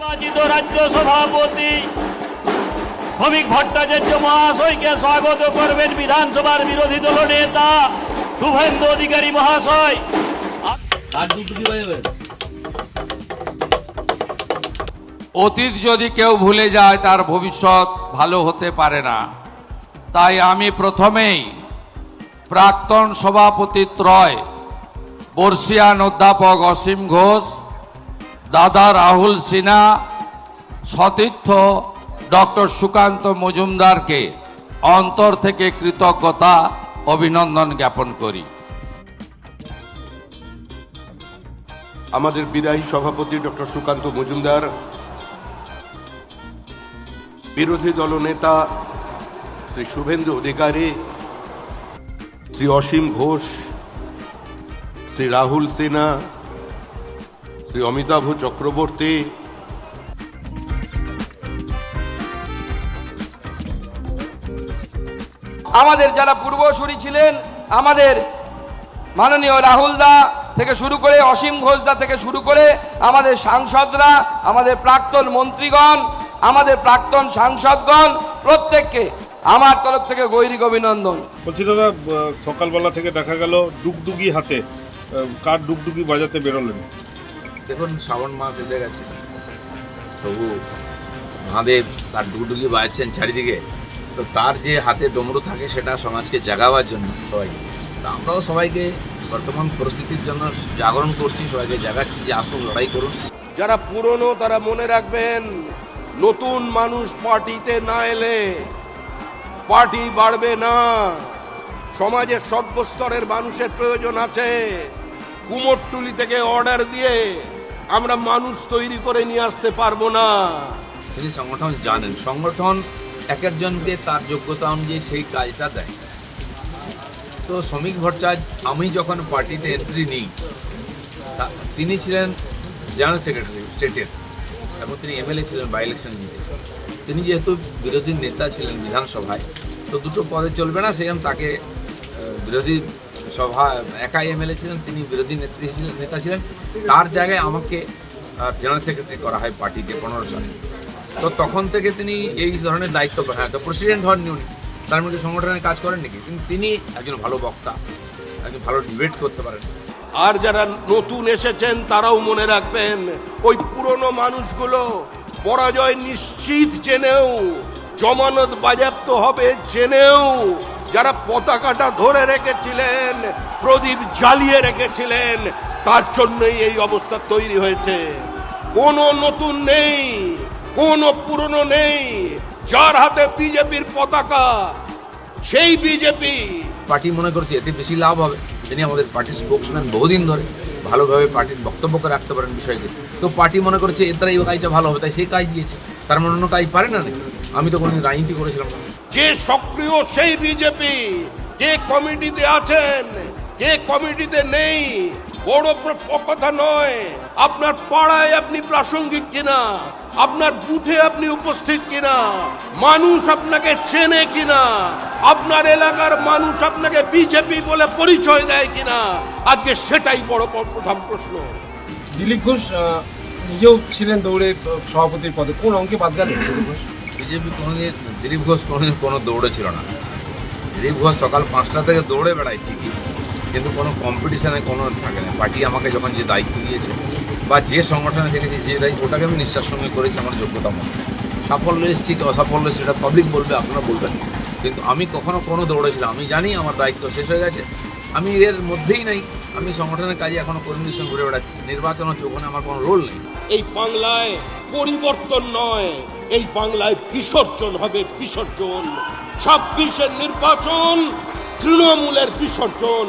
নির্বাচিত রাজ্য সভাপতি শ্রমিক ভট্টাচার্য মহাশয়কে স্বাগত করবেন বিধানসভার বিরোধী দল নেতা শুভেন্দু অধিকারী মহাশয়। অতীত যদি কেউ ভুলে যায়, তার ভবিষ্যৎ ভালো হতে পারে না। তাই আমি প্রথমেই প্রাক্তন সভাপতি ত্রয় বর্ষিয়ান অধ্যাপক অসীম ঘোষ দাদা রাহুল সিনহা, সতীর্থ ডক্টর সুকান্ত মজুমদারকে অন্তর থেকে কৃতজ্ঞতা, অভিনন্দন জ্ঞাপন করি। আমাদের বিদায়ী সভাপতি ডক্টর সুকান্ত মজুমদার, বিরোধী দল নেতা শ্রী শুভেন্দু অধিকারী, শ্রী অসীম ঘোষ, শ্রী রাহুল সিনহা শ্রী অমিতাভ চক্রবর্তী। আমাদের যারা পূর্বসূরি ছিলেন আমাদের মাননীয় রাহুল দা থেকে শুরু করে অসীম ঘোষদা থেকে শুরু করে আমাদের সাংসদরা আমাদের প্রাক্তন মন্ত্রীগণ আমাদের প্রাক্তন সাংসদগণ প্রত্যেককে আমার তরফ থেকে গৈরিক অভিনন্দন। বলছি দাদা সকালবেলা থেকে দেখা গেল ডুগডুগি হাতে কার ডুগডুগি বাজাতে বেরোলেন? দেখুন, শ্রাবণ মাস এসে গেছে। তবু মহাদেব তার ডুগডুগি বাজছেন চারিদিকে। তো তার যে হাতে ডমরু থাকে, সেটা সমাজকে জাগাবার জন্য সবাই। তা আমরাও সবাইকে বর্তমান পরিস্থিতির জন্য জাগরণ করছি, সবাইকে জাগাচ্ছি যে আসুন, লড়াই করুন। যারা পুরনো, তারা মনে রাখবেন, নতুন মানুষ পার্টিতে না এলে পার্টি বাড়বে না। সমাজের সর্বস্তরের মানুষের প্রয়োজন আছে। কুমোরটুলি থেকে অর্ডার দিয়ে আমরা মানুষ তৈরি করে নিয়ে আসতে পারব না। তিনি সংগঠন জানেন। সংগঠন এক একজনকে তার যোগ্যতা অনুযায়ী সেই কাজটা দেয়। তো শ্রমিক ভট্টাচার্য, আমি যখন পার্টিতে এন্ট্রি নিই তিনি ছিলেন জেনারেল সেক্রেটারি স্টেটের এবং তিনি এমএলএ ছিলেন বাই ইলেকশন জিতে তিনি যেহেতু বিরোধী নেতা ছিলেন বিধানসভায়, তো দুটো পদে চলবে না, সেখানে তাকে বিরোধী সভা, একাই এমএলএ ছিলেন, তিনি বিরোধী নেত্রী ছিলেন, নেতা ছিলেন। তার জায়গায় আমাকে জেনারেল সেক্রেটারি করা হয় পার্টিকে পনেরো সালে। তো তখন থেকে তিনি এই ধরনের দায়িত্ব হ্যাঁ তো প্রেসিডেন্ট হননি উনি। তার মধ্যে সংগঠনের কাজ করেন নাকি? কিন্তু তিনি একজন ভালো বক্তা, একজন ভালো ডিবেট করতে পারেন। আর যারা নতুন এসেছেন, তারাও মনে রাখবেন, ওই পুরনো মানুষগুলো পরাজয় নিশ্চিত জেনেও, জমানত বাজেয়াপ্ত হবে জেনেও যারা পতাকাটা ধরে রেখেছিলেন, প্রদীপ জ্বালিয়ে রেখেছিলেন, তার জন্যই এই অবস্থা তৈরি হয়েছে। কোনো নতুন নেই, কোনো পুরনো নেই। যার হাতে বিজেপির পতাকা, সেই বিজেপি। পার্টি মনে করছে, এতে বেশি লাভ হবে। তিনি আমাদের পার্টির স্পোক্সম্যান বহুদিন ধরে ভালোভাবে পার্টির বক্তব্যকে রাখতে পারেন বিষয়কে তো পার্টি মনে করছে, এর দ্বারা এই কাজটা ভালো হবে, তাই সেই কাজ দিয়েছে। তার মনে অন্য কাজ পারে না নাকি? আমি তো কোনোদিন রাজনীতি করেছিলাম না। যে সক্রিয় সেই বিজেপি কে কমিটিতে আছেন কে কমিটিতে নেই, বড় কথা নয়, আপনার পাড়ায় আপনি প্রাসঙ্গিক কিনা, আপনার বুথে আপনি উপস্থিত কিনা, মানুষ আপনাকে চেনে কিনা, আপনার এলাকার মানুষ আপনাকে বিজেপি বলে পরিচয় দেয় কিনা, আজকে সেটাই বড় প্রধান প্রশ্ন। দিলীপ ঘোষ নিজেও ছিলেন দৌড়ে সভাপতির পদে। কোন অঙ্কে বাদ গেল দিলীপ ঘোষ? বিজেপি কোনোদিন দিলীপ ঘোষ কোনোদিন কোনো দৌড়ে ছিল না। দিলীপ ঘোষ সকাল পাঁচটা থেকে দৌড়ে বেড়ায় ঠিকই, কিন্তু কোনো কম্পিটিশানে কোনো থাকে না। পার্টি আমাকে যখন যে দায়িত্ব দিয়েছে বা যে সংগঠনে দেখেছি যে দায়িত্ব, ওটাকে আমি নিঃশ্বাস সঙ্গে করেছি, আমার যোগ্যতা মতো। সাফল্য এসেছি কি অসাফল্য সেটা পাবলিক বলবে, আপনারা বলবেন কিন্তু আমি কখনো কোনো দৌড়েছিলাম আমি জানি আমার দায়িত্ব শেষ হয়ে গেছে। আমি এর মধ্যেই নাই, আমি সংগঠনের কাজে এখনও কর্মীদের সঙ্গে ঘুরে বেড়াচ্ছি। নির্বাচন হচ্ছে, ওখানে আমার কোনো রোল নেই। এই বাংলায় পরিবর্তন নয়। এই বাংলায় বিসর্জন হবে বিসর্জন। ছাব্বিশের নির্বাচন তৃণমূলের বিসর্জন।